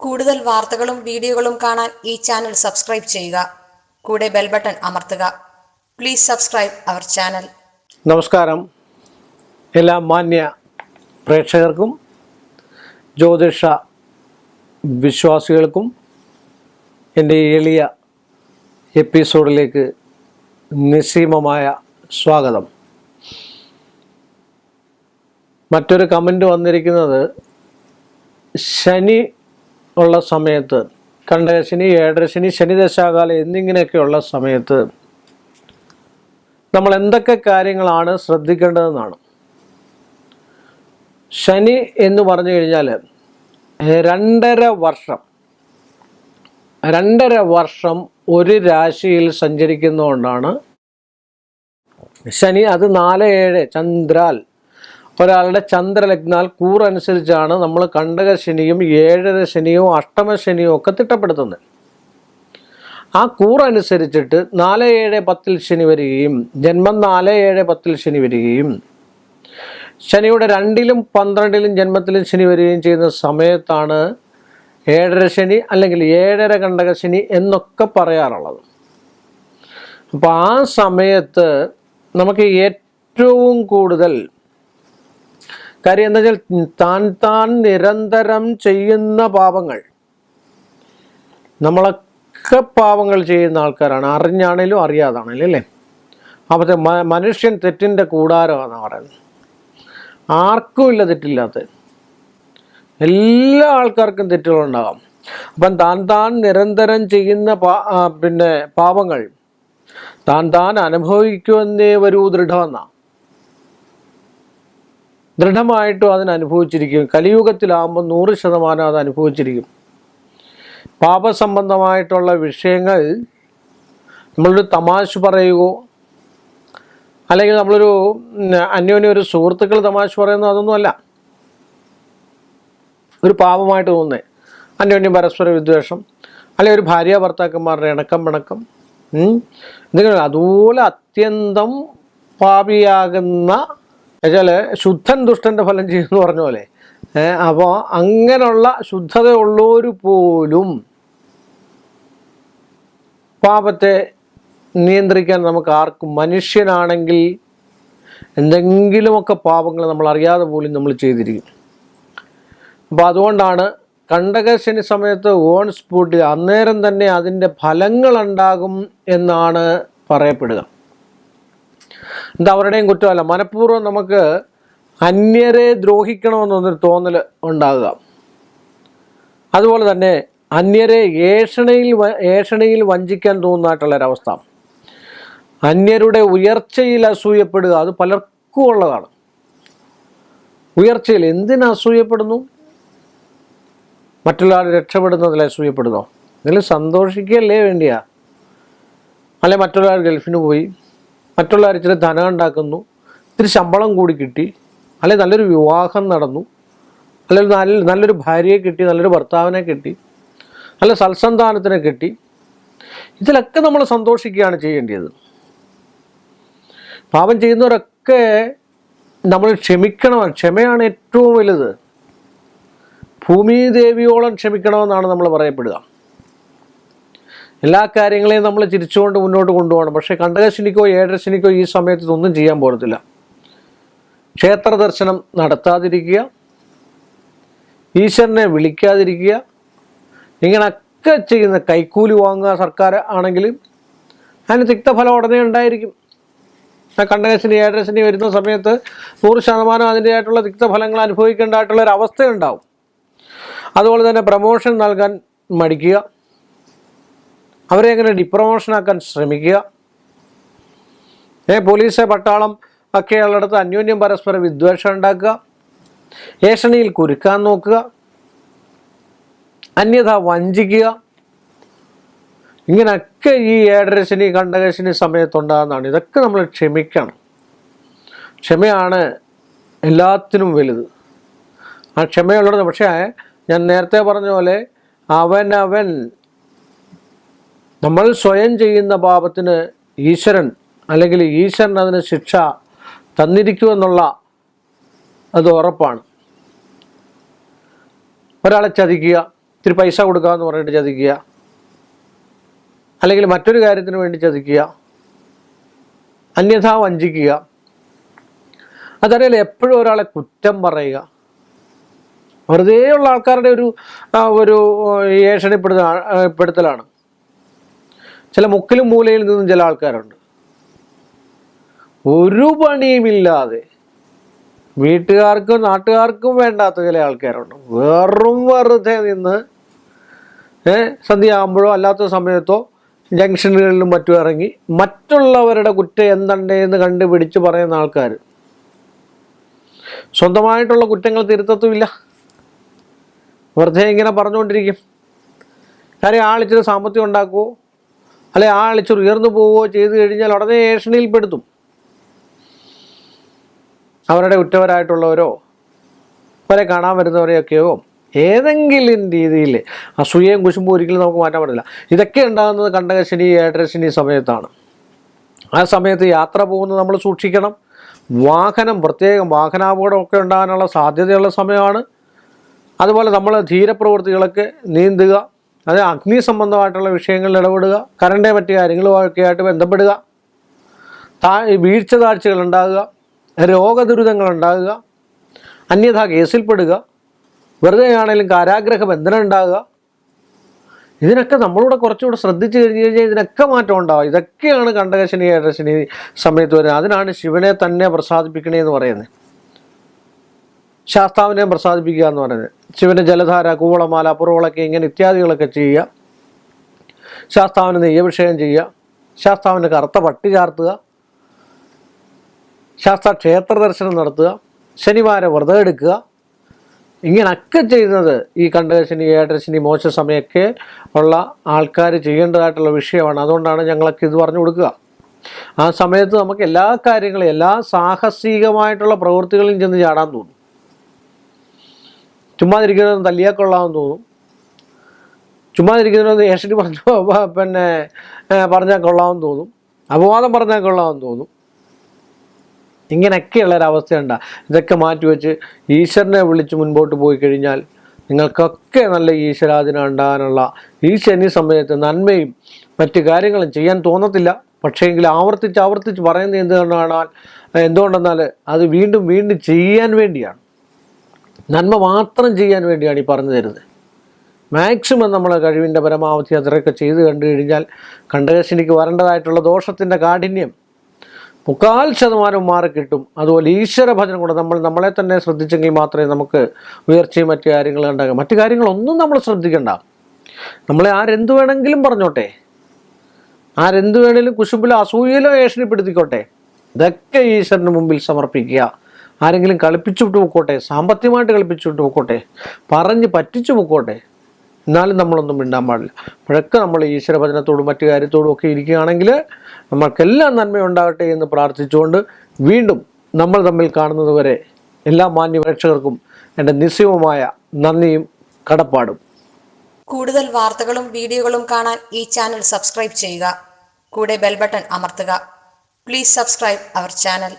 കൂടുതൽ വാർത്തകളും വീഡിയോകളും കാണാൻ ഈ ചാനൽ സബ്സ്ക്രൈബ് ചെയ്യുക. കൂടെ ബെൽ ബട്ടൺ അമർത്തുക. Please subscribe our channel. നമസ്കാരം. എല്ലാ മാന്യ പ്രേക്ഷകർക്കും ജ്യോതിഷ വിശ്വാസികൾക്കും എന്റെ എളിയ എപ്പിസോഡിലേക്ക് നിസ്സീമമായ സ്വാഗതം. മറ്റൊരു കമന്റ് വന്നിരിക്കുന്നത് ശനി ഉള്ള സമയത്ത് കണ്ടകശനി ഏഴരശനി ശനി ദശാകാലം എന്നിങ്ങനെയൊക്കെയുള്ള സമയത്ത് നമ്മൾ എന്തൊക്കെ കാര്യങ്ങളാണ് ശ്രദ്ധിക്കേണ്ടതെന്നാണ്. ശനി എന്ന് പറഞ്ഞു കഴിഞ്ഞാൽ രണ്ടര വർഷം രണ്ടര വർഷം ഒരു രാശിയിൽ സഞ്ചരിക്കുന്നതുകൊണ്ടാണ് ശനി അത് നാല് ഏഴ് ചന്ദ്രാൽ ഒരാളുടെ ചന്ദ്രലഗ്നാൽ കൂറനുസരിച്ചാണ് നമ്മൾ കണ്ടക ശനിയും ഏഴര ശനിയും അഷ്ടമ ശനിയും ഒക്കെ തിട്ടപ്പെടുത്തുന്നത്. ആ കൂറനുസരിച്ചിട്ട് നാല് ഏഴ് പത്തിൽ ശനി വരികയും ജന്മം നാല് ഏഴ് പത്തിൽ ശനി വരികയും ശനിയുടെ രണ്ടിലും പന്ത്രണ്ടിലും ജന്മത്തിലും ശനി വരികയും ചെയ്യുന്ന സമയത്താണ് ഏഴര ശനി അല്ലെങ്കിൽ ഏഴര കണ്ടക ശനി എന്നൊക്കെ പറയാറുള്ളത്. അപ്പോൾ ആ സമയത്ത് നമുക്ക് ഏറ്റവും കൂടുതൽ കാര്യം എന്താ വെച്ചാൽ താൻ താൻ നിരന്തരം ചെയ്യുന്ന പാപങ്ങൾ നമ്മളൊക്കെ പാപങ്ങൾ ചെയ്യുന്ന ആൾക്കാരാണ്. അറിഞ്ഞാണേലും അറിയാതാണേലും അല്ലേ? അപ്പോൾ മനുഷ്യൻ തെറ്റിന്റെ കൂടാരമാണ് പറയുന്നത്. ആർക്കും ഇല്ല തെറ്റില്ലാത്ത. എല്ലാ ആൾക്കാർക്കും തെറ്റുകളുണ്ടാകാം അപ്പം താൻ താൻ നിരന്തരം ചെയ്യുന്ന പാ പിന്നെ പാപങ്ങൾ താൻ താൻ അനുഭവിക്കുമെന്നേ വരൂ ദൃഢമെന്ന. ദൃഢമായിട്ടും അതിന് അനുഭവിച്ചിരിക്കും. കലിയുഗത്തിലാകുമ്പോൾ നൂറ് ശതമാനം അത് അനുഭവിച്ചിരിക്കും. പാപസംബന്ധമായിട്ടുള്ള വിഷയങ്ങൾ നമ്മളൊരു തമാശ പറയുകയോ അല്ലെങ്കിൽ നമ്മളൊരു അന്യോന്യ ഒരു സുഹൃത്തുക്കൾ തമാശ പറയുന്നത് അതൊന്നുമല്ല. ഒരു പാപമായിട്ട് തോന്നുന്നത് അന്യോന്യം പരസ്പര വിദ്വേഷം അല്ലെങ്കിൽ ഒരു ഭാര്യ ഭർത്താക്കന്മാരുടെ ഇണക്കം പിണക്കം എന്തെങ്കിലും അതുപോലെ അത്യന്തം പാപിയാകുന്ന എന്നുവെച്ചാൽ ശുദ്ധൻ ദുഷ്ടന്റെ ഫലം ചെയ്യുമെന്ന് പറഞ്ഞ പോലെ. അപ്പോൾ അങ്ങനെയുള്ള ശുദ്ധതയുള്ളവർ പോലും പാപത്തെ നിയന്ത്രിക്കാൻ നമുക്ക് ആർക്കും മനുഷ്യനാണെങ്കിൽ എന്തെങ്കിലുമൊക്കെ പാപങ്ങൾ നമ്മൾ അറിയാതെ പോലും നമ്മൾ ചെയ്തിരിക്കും. അപ്പോൾ അതുകൊണ്ടാണ് കണ്ടകശനി സമയത്ത് ഓൺ സ്പോട്ടിൽ അന്നേരം തന്നെ അതിന്റെ ഫലങ്ങളുണ്ടാകും എന്നാണ് പറയപ്പെടുക. എന്താ അവരുടെയും കുറ്റമല്ല. മനഃപൂർവം നമുക്ക് അന്യരെ ദ്രോഹിക്കണമെന്നൊന്നൊരു തോന്നൽ ഉണ്ടാകുക അതുപോലെ തന്നെ അന്യരെ ഏഷണയിൽ ഏഷണയിൽ വഞ്ചിക്കാൻ തോന്നുന്നതായിട്ടുള്ളൊരവസ്ഥ. അന്യരുടെ ഉയർച്ചയിൽ അസൂയപ്പെടുക അത് പലർക്കും ഉള്ളതാണ്. ഉയർച്ചയിൽ എന്തിനു അസൂയപ്പെടുന്നു? മറ്റുള്ള ആൾ രക്ഷപ്പെടുന്നതിൽ അസൂയപ്പെടുന്നോ? ഇതിൽ സന്തോഷിക്കുകയല്ലേ വേണ്ടിയാ? അല്ലെ മറ്റുള്ള ആൾ ഗൾഫിന് പോയി മറ്റുള്ള ഇച്ചിരി ധനം ഉണ്ടാക്കുന്നു. ഇത്തിരി ശമ്പളം കൂടി കിട്ടി. അല്ലെങ്കിൽ നല്ലൊരു വിവാഹം നടന്നു. അല്ലെങ്കിൽ നല്ല നല്ലൊരു ഭാര്യയെ കിട്ടി നല്ലൊരു ഭർത്താവിനെ കിട്ടി. നല്ല സൽസന്താനത്തിനെ കിട്ടി. ഇതിലൊക്കെ നമ്മൾ സന്തോഷിക്കുകയാണ് ചെയ്യേണ്ടത്. പാപം ചെയ്യുന്നവരൊക്കെ നമ്മൾ ക്ഷമിക്കണം. ക്ഷമയാണ് ഏറ്റവും വലുത്. ഭൂമി ദേവിയോളം ക്ഷമിക്കണമെന്നാണ് നമ്മൾ പറയപ്പെടുക. എല്ലാ കാര്യങ്ങളെയും നമ്മൾ ചിരിച്ചുകൊണ്ട് മുന്നോട്ട് കൊണ്ടുപോകണം. പക്ഷേ കണ്ടകശനിക്കോ ഏഴരശനിക്കോ ഈ സമയത്ത് ഇതൊന്നും ചെയ്യാൻ പോകത്തില്ല. ക്ഷേത്ര ദർശനം നടത്താതിരിക്കുക. ഈശ്വരനെ വിളിക്കാതിരിക്കുക. ഇങ്ങനൊക്കെ ചെയ്യുന്ന കൈക്കൂലി വാങ്ങുക സർക്കാർ ആണെങ്കിലും അതിന് തിക്തഫലം ഉടനെ ഉണ്ടായിരിക്കും. ആ കണ്ടകശനി ഏഴരശനി വരുന്ന സമയത്ത് നൂറ് ശതമാനം അതിന്റെതായിട്ടുള്ള തിക്തഫലങ്ങൾ അനുഭവിക്കേണ്ടതായിട്ടുള്ള ഒരു അവസ്ഥയുണ്ടാവും. അതുപോലെ തന്നെ പ്രമോഷൻ നൽകാൻ മടിക്കുക. അവരെ എങ്ങനെ ഡിപ്രമോഷനാക്കാൻ ശ്രമിക്കുക? ഏ പോലീസ് പട്ടാളം ഒക്കെയുള്ള അടുത്ത് അന്യോന്യം പരസ്പരം വിദ്വേഷം ഉണ്ടാക്കുക. ഏഷണിയിൽ കുരുക്കാൻ നോക്കുക. അന്യഥ വഞ്ചിക്കുക. ഇങ്ങനെയൊക്കെ ഈ ഏഴരശനി കണ്ടകശനി സമയത്തുണ്ടാകുന്നതാണ്. ഇതൊക്കെ നമ്മൾ ക്ഷമിക്കണം. ക്ഷമയാണ് എല്ലാത്തിനും വലുത്. ആ ക്ഷമയുള്ളത് പക്ഷേ ഞാൻ നേരത്തെ പറഞ്ഞ പോലെ അവനവൻ നമ്മൾ സ്വയം ചെയ്യുന്ന പാപത്തിന് ഈശ്വരൻ അല്ലെങ്കിൽ ഈശ്വരൻ അതിന് ശിക്ഷ തന്നിരിക്കുമെന്നുള്ള അത് ഉറപ്പാണ്. ഒരാളെ ചതിക്കുക ഇത്തിരി പൈസ കൊടുക്കുക എന്ന് പറഞ്ഞിട്ട് ചതിക്കുക അല്ലെങ്കിൽ മറ്റൊരു കാര്യത്തിന് വേണ്ടി ചതിക്കുക അന്യഥാ വഞ്ചിക്കുക അതറിയാൽ എപ്പോഴും ഒരാളെ കുറ്റം പറയുക. വെറുതെ ഉള്ള ആൾക്കാരുടെ ഒരു ഒരു ഏഷണിപ്പെടുത്ത പെടുത്തലാണ്. ചില മുക്കിലും മൂലയിൽ നിന്നും ചില ആൾക്കാരുണ്ട്. ഒരു പണിയുമില്ലാതെ വീട്ടുകാർക്കും നാട്ടുകാർക്കും വേണ്ടാത്ത ചില ആൾക്കാരുണ്ട്. വെറും വെറുതെ നിന്ന് സന്ധ്യയാകുമ്പോഴോ അല്ലാത്ത സമയത്തോ ജംഗ്ഷനുകളിലും മറ്റും ഇറങ്ങി മറ്റുള്ളവരുടെ കുറ്റം എന്തുണ്ടെന്ന് കണ്ടുപിടിച്ച് പറയുന്ന ആൾക്കാർ. സ്വന്തമായിട്ടുള്ള കുറ്റങ്ങൾ തിരുത്തത്തുമില്ല. വെറുതെ ഇങ്ങനെ പറഞ്ഞുകൊണ്ടിരിക്കും. കാര്യം ആളിച്ചിരി സാമ്പത്തികം ഉണ്ടാക്കുമോ അല്ലെ ആളിച്ചിരി ഉയർന്നു പോവുകയോ ചെയ്തു കഴിഞ്ഞാൽ ഉടനെ ഏഷണിയിൽപ്പെടുത്തും അവരുടെ ഉറ്റവരായിട്ടുള്ളവരോ അവരെ കാണാൻ വരുന്നവരെയൊക്കെയോ ഏതെങ്കിലും രീതിയിൽ അസൂയയും കുശുമ്പും ഒരിക്കലും നമുക്ക് മാറ്റാൻ പറ്റില്ല ഇതൊക്കെ ഉണ്ടാകുന്നത് കണ്ടകശനി ഏട്ടരശനി സമയത്താണ്. ആ സമയത്ത് യാത്ര പോകുന്നത് നമ്മൾ സൂക്ഷിക്കണം. വാഹനം പ്രത്യേകം വാഹനാപകടമൊക്കെ ഉണ്ടാകാനുള്ള സാധ്യതയുള്ള സമയമാണ്. അതുപോലെ നമ്മൾ ധീരപ്രവൃത്തികളൊക്കെ നീന്തുക അത് അഗ്നി സംബന്ധമായിട്ടുള്ള വിഷയങ്ങളിൽ ഇടപെടുക കറണ്ടെ മറ്റ് കാര്യങ്ങളുമൊക്കെ ആയിട്ട് ബന്ധപ്പെടുക താ വീഴ്ച താഴ്ചകൾ ഉണ്ടാകുക രോഗദുരിതങ്ങൾ ഉണ്ടാകുക അന്യഥാ കേസിൽപ്പെടുക വെറുതെ ആണെങ്കിലും കാരാഗ്രഹ ബന്ധനം ഉണ്ടാകുക. ഇതിനൊക്കെ നമ്മളൂടെ കുറച്ചുകൂടെ ശ്രദ്ധിച്ചു കഴിഞ്ഞ് കഴിഞ്ഞാൽ ഇതിനൊക്കെ മാറ്റം ഉണ്ടാവും ഇതൊക്കെയാണ് കണ്ടകശനി ഏഴരശനി സമയത്ത് വരുന്നത്. അതിനാണ് ശിവനെ തന്നെ പ്രസാദിപ്പിക്കണേ എന്ന് പറയുന്നത്. ശാസ്താവിനെ പ്രസാദിപ്പിക്കുക എന്ന് പറയുന്നത് ശിവന് ജലധാര കൂവളമാല പുറവളക്കി ഇങ്ങനെ ഇത്യാദികളൊക്കെ ചെയ്യുക. ശാസ്താവിന് നെയ്യഭിഷേകം ചെയ്യുക. ശാസ്താവിന് കറുത്ത പട്ടി ചാർത്തുക. ശാസ്ത്ര ക്ഷേത്ര ദർശനം നടത്തുക. ശനിവാരം വ്രതം എടുക്കുക. ഇങ്ങനൊക്കെ ചെയ്യുന്നത് ഈ കണ്ടകശനി ഏഴരശനി മോശ സമയമൊക്കെ ഉള്ള ആൾക്കാർ ചെയ്യേണ്ടതായിട്ടുള്ള വിഷയമാണ്. അതുകൊണ്ടാണ് ഞങ്ങളൊക്കെ ഇത് പറഞ്ഞു കൊടുക്കുക. ആ സമയത്ത് നമുക്ക് എല്ലാ കാര്യങ്ങളും എല്ലാ സാഹസികമായിട്ടുള്ള പ്രവൃത്തികളിലും ചെന്ന് ചാടാൻ തോന്നും. ചുമ്മാതിരിക്കുന്നത് തല്ലിയാൽ കൊള്ളാമെന്ന് തോന്നും. ചുമ്മാതിരിക്കുന്നത് ഏഷണി പറഞ്ഞു പിന്നെ പറഞ്ഞാൽ കൊള്ളാമെന്ന് തോന്നും. അപവാദം പറഞ്ഞാൽ കൊള്ളാമെന്ന് തോന്നും. ഇങ്ങനെയൊക്കെയുള്ള ഒരവസ്ഥയുണ്ട ഇതൊക്കെ മാറ്റിവെച്ച് ഈശ്വരനെ വിളിച്ച് മുൻപോട്ട് പോയി കഴിഞ്ഞാൽ നിങ്ങൾക്കൊക്കെ നല്ല ഈശ്വരാധീനം ഉണ്ടാകാനുള്ള ഈ ശനി സമയത്ത് നന്മയും മറ്റു കാര്യങ്ങളും ചെയ്യാൻ തോന്നത്തില്ല. പക്ഷേങ്കിൽ ആവർത്തിച്ച് ആവർത്തിച്ച് പറയുന്നത് എന്തുകൊണ്ടാണ് എന്തുകൊണ്ടെന്നാൽ അത് വീണ്ടും വീണ്ടും ചെയ്യാൻ വേണ്ടിയാണ്. നന്മ മാത്രം ചെയ്യാൻ വേണ്ടിയാണ് ഈ പറഞ്ഞു തരുന്നത്. മാക്സിമം നമ്മൾ കഴിവിന്റെ പരമാവധി അത്രയൊക്കെ ചെയ്ത് കണ്ടു കഴിഞ്ഞാൽ കണ്ടകശിനിക്ക് വരേണ്ടതായിട്ടുള്ള ദോഷത്തിന്റെ കാഠിന്യം മുക്കാൽ ശതമാനം മാറി കിട്ടും. അതുപോലെ ഈശ്വര ഭജനം കൊണ്ട് നമ്മൾ നമ്മളെ തന്നെ ശ്രദ്ധിച്ചെങ്കിൽ മാത്രമേ നമുക്ക് ഉയർച്ചയും മറ്റു കാര്യങ്ങൾ ഉണ്ടാകാം. മറ്റു കാര്യങ്ങളൊന്നും നമ്മൾ ശ്രദ്ധിക്കണ്ട. നമ്മളെ ആരെന്ത് വേണമെങ്കിലും പറഞ്ഞോട്ടെ. ആരെന്തു വേണേലും കുശുമ്പിലോ അസൂയയിലോ ഏഷണിപ്പെടുത്തിക്കോട്ടെ. ഇതൊക്കെ ഈശ്വരന് മുമ്പിൽ സമർപ്പിക്കുക. ആരെങ്കിലും കളിപ്പിച്ചു വിട്ട് പൊക്കോട്ടെ സാമ്പത്തികമായിട്ട് കളിപ്പിച്ചു വിട്ട് പൊക്കോട്ടെ പറഞ്ഞ് പറ്റിച്ചു പൊക്കോട്ടെ എന്നാലും നമ്മളൊന്നും മിണ്ടാൻ പാടില്ല. അപ്പോഴൊക്കെ നമ്മൾ ഈശ്വരഭജനത്തോടും മറ്റു കാര്യത്തോടും ഒക്കെ ഇരിക്കുകയാണെങ്കിൽ നമ്മൾക്കെല്ലാം നന്മയുണ്ടാകട്ടെ എന്ന് പ്രാർത്ഥിച്ചുകൊണ്ട് വീണ്ടും നമ്മൾ തമ്മിൽ കാണുന്നത് വരെ എല്ലാ മാന്യ പ്രേക്ഷകർക്കും എന്റെ നിസ്സീമമായ നന്ദിയും കടപ്പാടും. കൂടുതൽ വാർത്തകളും വീഡിയോകളും കാണാൻ ഈ ചാനൽ സബ്സ്ക്രൈബ് ചെയ്യുക. കൂടെ ബെൽബട്ടൺ അമർത്തുക. Please subscribe our channel